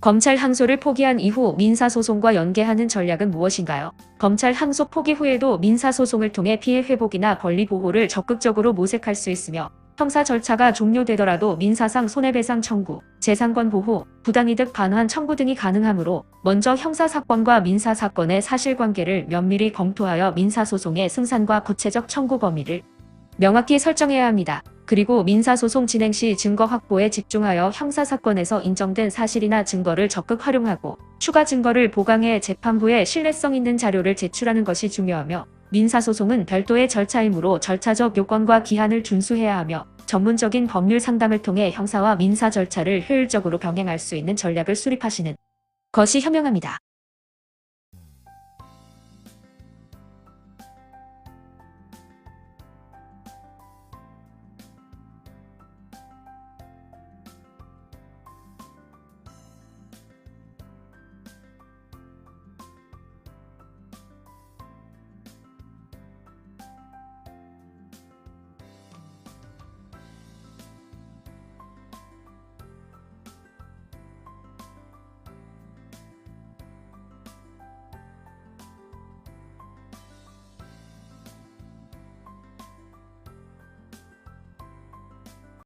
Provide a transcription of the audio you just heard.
검찰 항소를 포기한 이후 민사소송과 연계하는 전략은 무엇인가요? 검찰 항소 포기 후에도 민사소송을 통해 피해 회복이나 권리 보호를 적극적으로 모색할 수 있으며 형사 절차가 종료되더라도 민사상 손해배상 청구, 재산권 보호, 부당이득 반환 청구 등이 가능하므로 먼저 형사사건과 민사사건의 사실관계를 면밀히 검토하여 민사소송의 승산과 구체적 청구 범위를 명확히 설정해야 합니다. 그리고 민사소송 진행 시 증거 확보에 집중하여 형사사건에서 인정된 사실이나 증거를 적극 활용하고 추가 증거를 보강해 재판 부에 신뢰성 있는 자료를 제출하는 것이 중요하며 민사소송은 별도의 절차이므로 절차적 요건과 기한을 준수해야 하며 전문적인 법률 상담을 통해 형사와 민사 절차를 효율적으로 병행할 수 있는 전략을 수립하시는 것이 현명합니다.